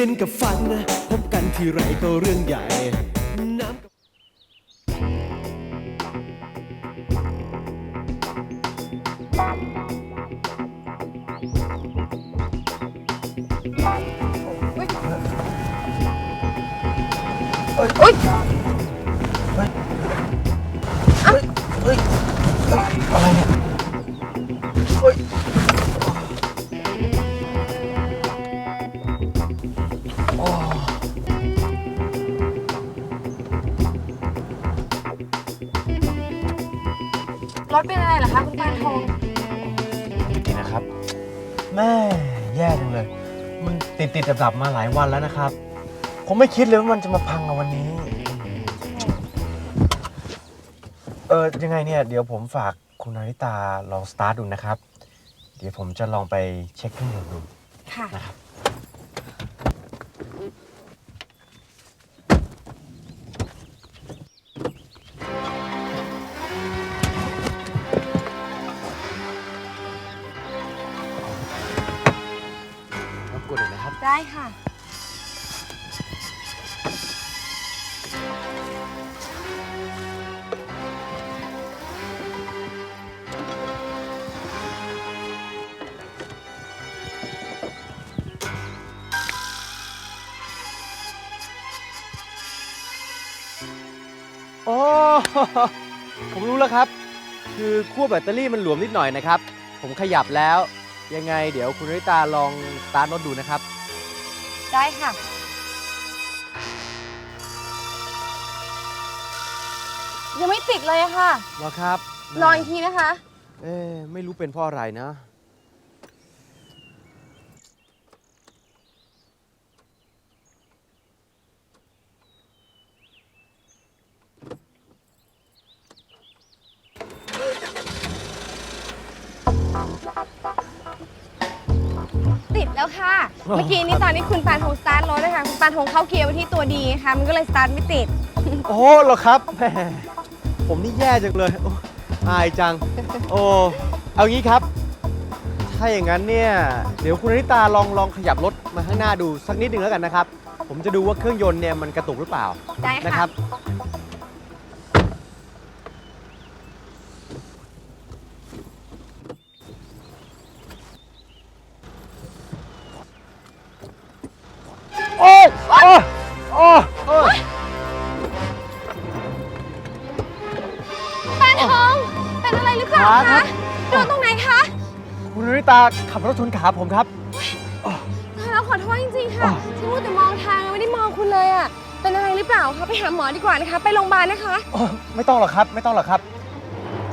ลิ้นกับฟัน พบกันทีไรก็เรื่องใหญ่ น้ำร ติดติดดับดับๆมาหลายวันแล้วนะครับ ผมไม่คิดเลยว่ามันจะมาพังในวันนี้ เออยังไงเนี่ยเดี๋ยวผมฝากคุณนาริตาลองสตาร์ทดูนะครับ เดี๋ยวผมจะลองไปเช็คเครื่องยนต์ดูค่ะ นะครับ ได้ค่ะ โอ้ ผมรู้แล้วครับ คือขั้วแบตเตอรี่มันหลวมนิดหน่อยนะครับ ผมขยับแล้ว ยังไงเดี๋ยวคุณนริตาลองสตาร์ทรถดูนะครับ ได้ค่ะ ยังไม่ติดเลยอะค่ะรอครับรออีกทีนะคะ เอ๊ะไม่รู้เป็นเพราะอะไรนะ แล้วค่ะ เมื่อกี้นี้ตอนนี้คุณปานทองสตาร์ทรถนะคะคุณปานทองเข้าเกียร์ไปที่ตัวดีค่ะ มันก็เลยสตาร์ทไม่ติด โอ้เหรอครับแหมผมนี่แย่จังเลยโอ้อายจัง โอ้เอางี้ครับ ถ้าอย่างนั้นเนี่ย เดี๋ยวคุณนาริตาลองลองขยับรถมาข้างหน้าดูสักนิดหนึ่งแล้วกันนะครับ ผมจะดูว่าเครื่องยนต์เนี่ยมันกระตุกหรือเปล่าได้นะค่ะครับ ขาครัคะบ โดนตรงไหนคะคุณนาริตาขับรถชนขาผมครับเราขอโทษจริงๆค่ะอะ ฉันมัวแต่มองทางไม่ได้มองคุณเลยอะเป็นอะไรหรือเปล่าคะ ไปหาหมอดีกว่านะคะ ไปโรงพยาบาลนะคะ โอ้ไม่ต้องหรอกครับ ไม่ต้องหรอกครับ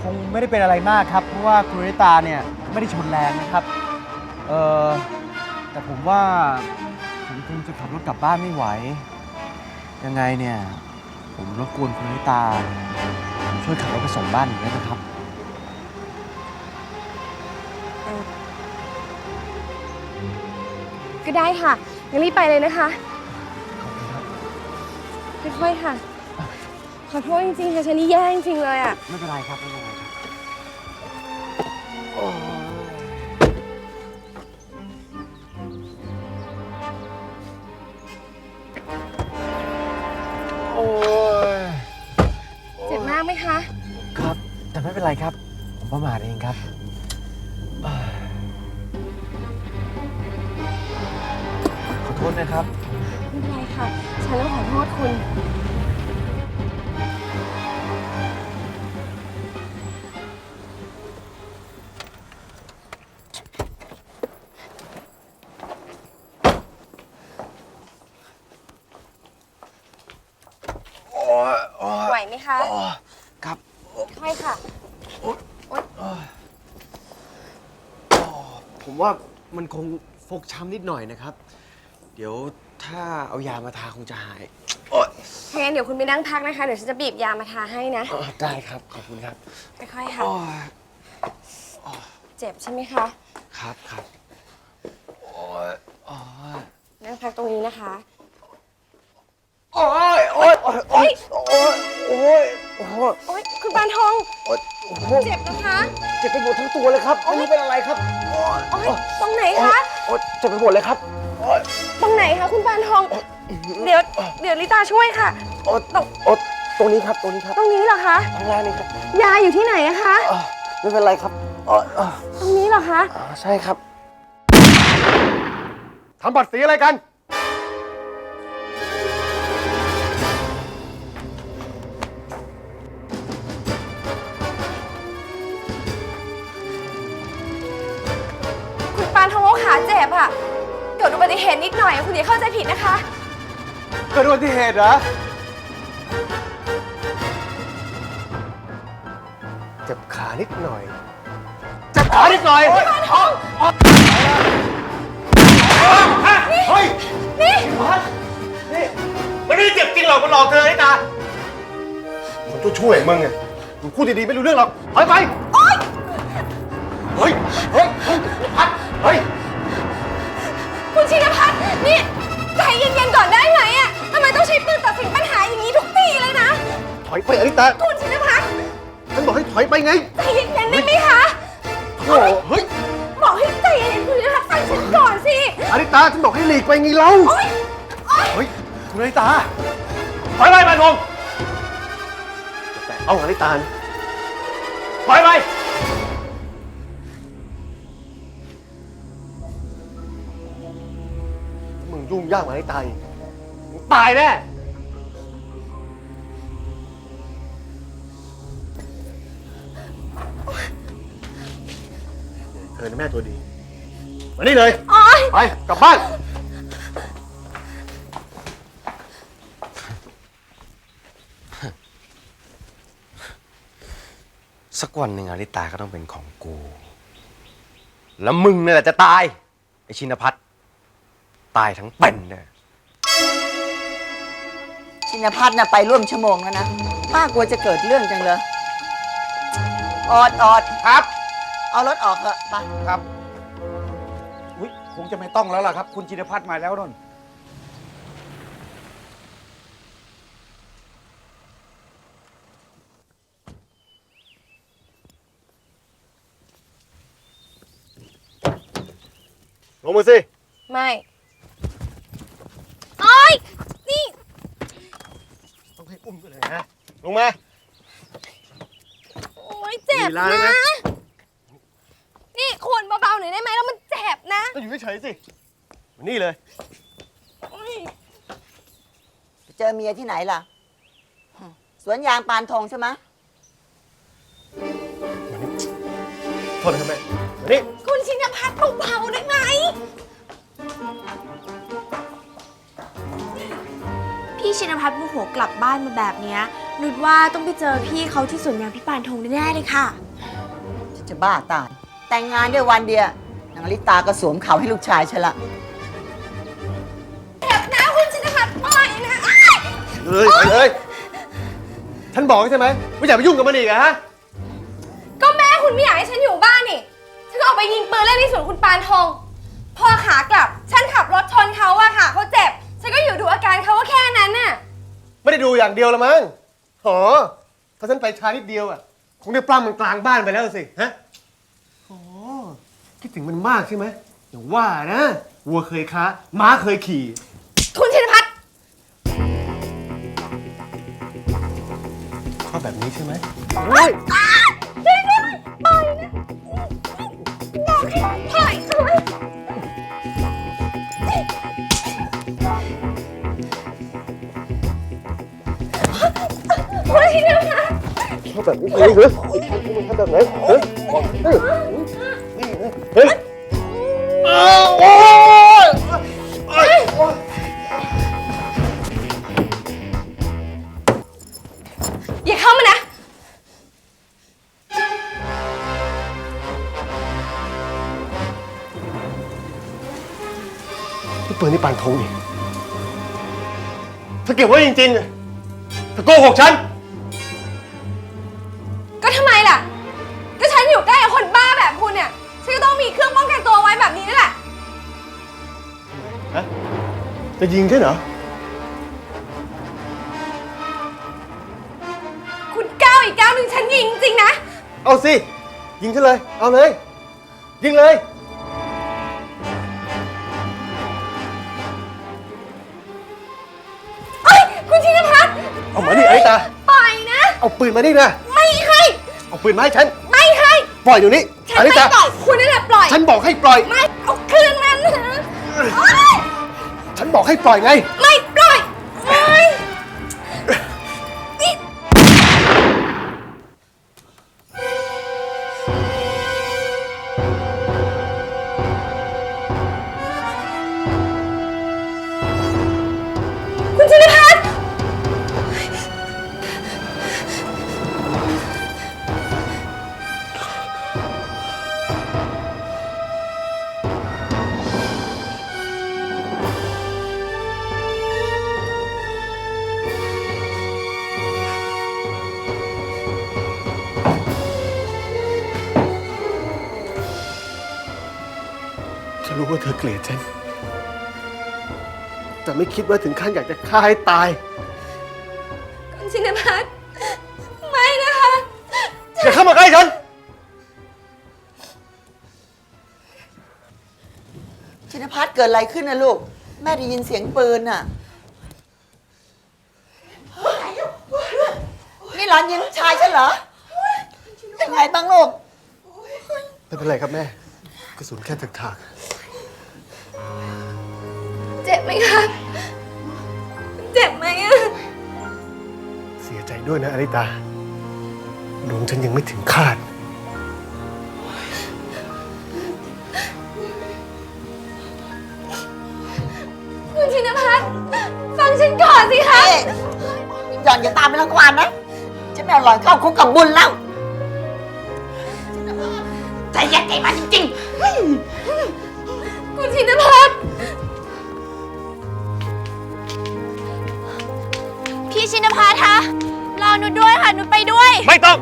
คงไม่ได้เป็นอะไรมากครับ เพราะว่าคุณนาริตาเนี่ยไม่ได้ชนแรงนะครับ เออแต่ผมว่าผมคงจะขับรถกลับบ้านไม่ไหว ยังไงเนี่ย ผมรบกวนคุณนาริตาช่วยขับรถไปส่งบ้านหน่อยได้ไหมครับ ก็ได้ค่ะงั้นรีบไปเลยนะคะขอบคุณครับค่อยๆค่ะ ขอโทษจริงๆค่ะฉันนี่แย่จริงๆเลยอะไม่เป็นไรครับไม่เป็นไรครับโอ้ยโอ้ยเจ็บมากไหมคะ ครับ แต่ไม่เป็นไรครับ ผมประมาทเองครับ ษนะครับ ไม่เป็นไรค่ะ ฉันต้องขอโทษคุณโอ้ยโอ้ยไหวไหมคะโอ้ยครับ ค่อยค่ะ ผมว่ามันคงฟกช้ำนิดหน่อยนะครับ เดี๋ยวถ้าเอายามาทาคงจะหายโอ้ยถ้างั้นเดี๋ยวคุณไปนั่งพักนะคะ เดี๋ยวฉันจะบีบยามาทาให้นะอ๋อได้ครับ ขอบคุณครับค่อยๆค่ะ โอ้ยเจ็บใช่ไหมคะ ครับครับโอ้ยโอ้ยนั่งพักตรงนี้นะคะ โอ้ยโอ้ยโอ้ยโอ้ยโอ้ยโอ้ยโอ๊ย คุณปานทอง โอ้ยโอ้โหเจ็บนะคะ เจ็บไปหมดทั้งตัวเลยครับไม่รู้เป็นอะไรครับโอ้ยโอ๊ยตรงไหนโอ้คะยโอ้ยเจ็บไปหมดเลยครับโอ้ ตรงไหนคะคุณปานทอง เดี๋ยว เดี๋ยวลิตาช่วยค่ะ โอ๊ตโอ๊ตตรงนี้ครับ ตรงนี้ครับตรงนี้เหรอคะ ข้างล่างนี่ครับยาอยู่ที่ไหนอะคะ อ่าไม่เป็นไรครับอ่าอ่าตรงนี้เหรอคะ อ่าใช่ครับ ทำบัตรสีอะไรกัน เกิดอุบัติเหตุนิดหน่อย คุณอย่าเข้าใจผิดนะคะ เกิดอุบัติเหตุเหรอ เจ็บขานิดหน่อย เจ็บขานิดหน่อยปานทองเฮ้ย นี่พัดนี่มันไม่ได้เจ็บจริงหรอกมันหลอกเธอไอ้ตาคนตัวช่วยมึงไงมึงพูดดีๆไม่รู้เรื่องหรอกถอยไป เฮ้ย เฮ้ยเฮ้ยพัดเฮ้ยคุณชินพัฒ น์นี่ใจเย็นๆก่อนได้ไหมอะทำไมต้องใช้ปืนตัดสินปัญหาอย่างนี้ทุกทีเลยนะ ถอยไปอริตาคุณชินพัฒน์ฉันบอกให้ถอยไปไงใจเย็นๆได้ไหมคะ โอ้เฮ้ยบอกให้ใจเย็นๆคุณชินพัฒน์ฟังฉันก่อนสิอริตาฉันบอกให้หลีกไปไงเล่าโอ๊ยโอ๊ย เฮ้ยคุณอริตาถอยไปไปพงแต่เอาอริตานะถอยไป ยุ่งยากมาให้ตายอีกมึงตายแน่ เธอนะแม่ตัวดี มานี่เลย โอ๊ย ไป กลับบ้าน สักวันหนึ่งอริตาก็ต้องเป็นของกู แล้วมึงเนี่ยแหละจะตาย ไอชินพัฒน์ ตายทั้งเป็นเนี่ยชินพัฒน์นะไปร่วมชั่วโมงแล้วนะ ป้ากลัวจะเกิดเรื่องจังเลยออดออดครับ เอารถออกเถอะไปครับอุ้ยคงจะไม่ต้องแล้วล่ะครับ คุณจินพัฒน์มาแล้วนนลงมาสิ ไม่โอ๊ยนี่ ต้ องให้อุ้มกันเลยนะลงมา โอ๊ยเจ็บลีลาเลยนะนะ นี่คุณเบาๆหน่อยได้ไหมแล้วมันเจ็บนะต้องอยู่เฉยๆสิมานี่เลยโอ๊ยเจอเมียที่ไหนล่ะ สวนยางปานทองใช่ไหมโทษนะครับแม่มานี่คุณชินพัฒน์เบาๆได้ไหม พี่ชินพัฒน์โมโหกลับบ้านมาแบบเนี้ยนุชว่าต้องไปเจอพี่เขาที่สวนยางพี่ปานธงแน่ๆเลยค่ะจะบ้าตาย แต่งงานได้วันเดียวนางอลิตาก็สวมเขาให้ลูกชายฉันละเจ็บนะคุณชินพัฒน์ปล่อยนะอ้ายเลยไปเลย ฉันบอกแล้วใช่ไหมไม่อยากไปยุ่งกับมันอีกอะฮะ ก็แม่คุณไม่อยากให้ฉันอยู่บ้านนี่ ฉันก็ออกไปยิงปืนเล่นที่สวนคุณปานทอง พอขากลับ ฉันขับรถชนเขาอะค่ะเขาเจ็บ ฉันก็อยู่ดูอาการเขาว่าแค่นั้นน่ะ ไม่ได้ดูอย่างเดียวละมั้งหอถ้าฉันไปช้านิดเดียวอะคงได้ปล้ำมันกลางบ้านไปแล้วสิ ฮะโอ้คิดถึงมันมากใช่ไหมอย่างว่านะ วัวเคยค้า ม้าเคยขี่ คุณชินพัฒน์ชอบแบบนี้ใช่ไหมช่วยด้วยปล่อยนะบอกให้ปล่อย ทำไมคุณชินพัฒน์ชอบแบบนี้เลยเหรอชอบแบบไหนเฮ้ยเฮ้ยอ้าวโอ๊ยโอ๊ยโอ๊ยอย่าเข้ามานะ นี่ปืนนี่ปานธงนี่ถ้าเก็บไว้จริงๆอะถ้าโกหกฉัน อยู่ใกล้คนบ้าแบบคุณเนี่ยฉันก็ต้องมีเครื่องป้องกันตัวไว้แบบนี้นี่แหละจะยิงใช่เหรอ คุณก้าวอีกก้าวหนึ่งฉันยิงจริงนะ เอาสิ ยิงฉันเลย เอาเลย ยิงเลย เอคุณชินพัฒน์เอามาดิไอ้ตาไปนะ เอาปืนมาดินะ ไม่ให้ เอาปืนมาให้ฉัน ปล่อยเดี๋ยวนี้ฉัอนลิไม่ตาปล่อยคุณนั่นแหละปล่อย ฉันบอกให้ปล่อย ไม่เอาคืนมันนะโอ๊ยฉันบอกให้ปล่อยไง ไม่ปล่อยไม่ รู้ว่าเธอเกลียดฉัน แต่ไม่คิดว่าถึงขั้นอยากจะฆ่าให้ตาย คุณชินพัฒน์ไม่นะคะ อย่าเข้ามาใกล้ฉัน ชินพัฒน์เกิดอะไรขึ้นนะลูก แม่ได้ยินเสียงปืนน่ะนี่หลานยิงลูกชายฉันเหรอยังไงบ้างลูก ไม่เป็นไรครับแม่ กระสุนแค่ถาก เจ็บไหมคะเจ็บไหมอะๆเสียใจด้วยนะอลิตาดวงฉันยังไม่ถึงคาด คุณชินพัฒน์ฟังฉันก่อนสิคะเอ๊ะหย่อนอย่าตามไปรังควานนะฉันไม่เอาหล่อนเข้าคุกกับบุญแล้ว ใจเย็นใจมันจริงๆคุณ ชินพัฒน์พี่ชินภัทรคะรอหนูด้วยค่ะหนูไปด้วย ไม่ต้อง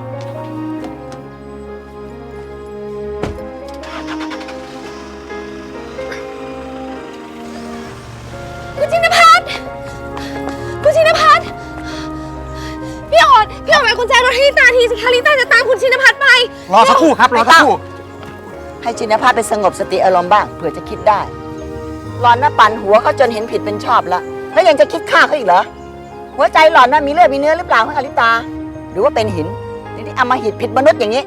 คุณชินพัฒน์คุณชินพัฒน์พี่ออดพี่ออดไปคุณแจรถให้ลิตาทีสิคะลิตาจะตามคุณชินพัฒน์ไป รอสักครู่ครับ รอสักครู่ ให้จินภาพไปสงบสติอารมณ์บ้างเผื่อจะคิดได้หลอนน่ะปั่นหัวเขาจนเห็นผิดเป็นชอบแล้วแล้วยังจะคิดฆ่าเขาอีกเหรอหัวใจหลอนน่ะมีเลือดมีเนื้อหรือเปล่าฮะอลิตา หรือว่าเป็นหินนี่ที่เอามาหิดผิดมนุษย์อย่างนี้